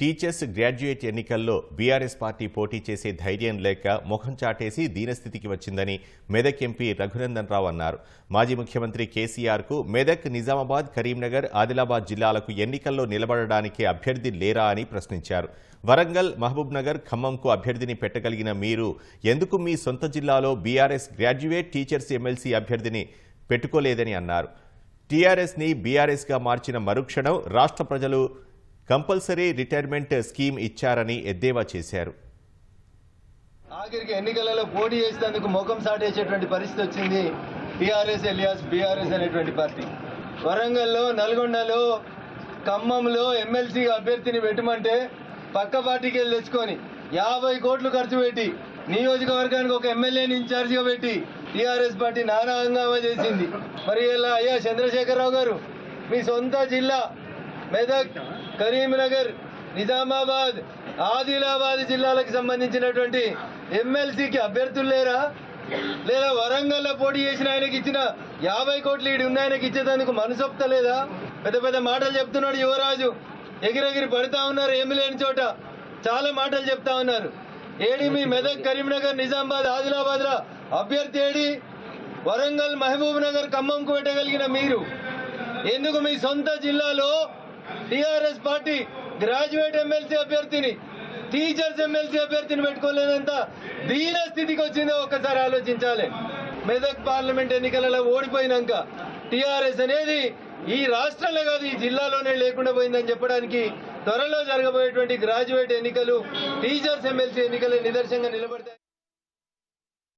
Teachers graduate ఎన్నికల్లో BRS party పోటీ చేసే ధైర్యం లేక ముఖం చాటేసి దీనస్థితికి వచ్చిందని మెదక్ ఎంపీ రఘునందన్ రావు అన్నారు. మాజీ ముఖ్యమంత్రి కేసీఆర్కు మెదక్ నిజామాబాద్ కరీంనగర్ ఆదిలాబాద్ జిల్లాలకు ఎన్నికల్లో నిలబడడానికి అభ్యర్థి లేరా అని ప్రశ్నించారు. వరంగల్ మహబూబ్నగర్ ఖమ్మంకు అభ్యర్థిని పెట్టగలిగిన మీరు ఎందుకు మీ సొంత జిల్లాలో బీఆర్ఎస్ గ్రాడ్యుయేట్ టీచర్స్ ఎమ్మెల్సీ అభ్యర్థిని పెట్టుకోలేదని అన్నారు. టీఆర్ఎస్ని బీఆర్ఎస్గా మార్చిన మరుక్షణం రాష్ట్ర ప్రజలు కంపల్సరీ రిటైర్మెంట్ స్కీమ్ ఇచ్చారని ఎద్దేవా చేశారు. ఆఖరికి ఎన్నికలలో పోటీ చేసేందుకు ముఖం సాటేసేటువంటి పరిస్థితి వచ్చింది. టీఆర్ఎస్ ఎలియాస్ బీఆర్ఎస్ అనేటువంటి పార్టీ. వరంగల్లో నల్గొండలో ఖమ్మంలో ఎమ్మెల్సీ అభ్యర్థిని పెట్టమంటే పక్క పార్టీకి వెళ్ళి తెచ్చుకొని యాభై కోట్లు ఖర్చు పెట్టి నియోజకవర్గానికి ఒక ఎమ్మెల్యేని ఇన్ఛార్జిగా పెట్టి టీఆర్ఎస్ పార్టీ నానా హంగామా చేసింది. మరి ఇలా అయ్యా చంద్రశేఖరరావు గారు మీ సొంత జిల్లా మెదక్ కరీంనగర్ నిజామాబాద్ ఆదిలాబాద్ జిల్లాలకు సంబంధించినటువంటి ఎమ్మెల్సీకి అభ్యర్థులు లేరా? లేదా వరంగల్లో పోటీ చేసిన ఆయనకి ఇచ్చిన యాభై కోట్లు ఈడు ఉన్న ఆయనకి ఇచ్చేందుకు మనసొప్త లేదా? పెద్ద పెద్ద మాటలు చెప్తున్నాడు యువరాజు. ఎగిరెగిరి పడుతా ఉన్నారు ఏమి లేని చోట. చాలా మాటలు చెప్తా ఉన్నారు. ఏడి మీ మెదక్ కరీంనగర్ నిజామాబాద్ ఆదిలాబాద్ లా అభ్యర్థి ఏడి? వరంగల్ మహబూబ్ నగర్ ఖమ్మంకు పెట్టగలిగిన మీరు. ఎందుకు మీ సొంత జిల్లాలో టిఆర్ఎస్ పార్టీ గ్రాడ్యుయేట్ ఎమ్మెల్సీ అభ్యర్థిని టీచర్స్ ఎమ్మెల్సీ అభ్యర్థిని పెట్టుకోలేనంత దీన స్థితికి వచ్చిందో ఒక్కసారి ఆలోచించాలి. మెదక్ పార్లమెంట్ ఎన్నికలలో ఓడిపోయినాక టీఆర్ఎస్ అనేది ఈ రాష్ట్రంలో కాదు ఈ జిల్లాలోనే లేకుండా పోయిందని చెప్పడానికి త్వరలో జరగబోయేటువంటి గ్రాడ్యుయేట్ ఎన్నికలు టీచర్స్ ఎమ్మెల్సీ ఎన్నికలు నిదర్శనంగా నిలబడతాయి.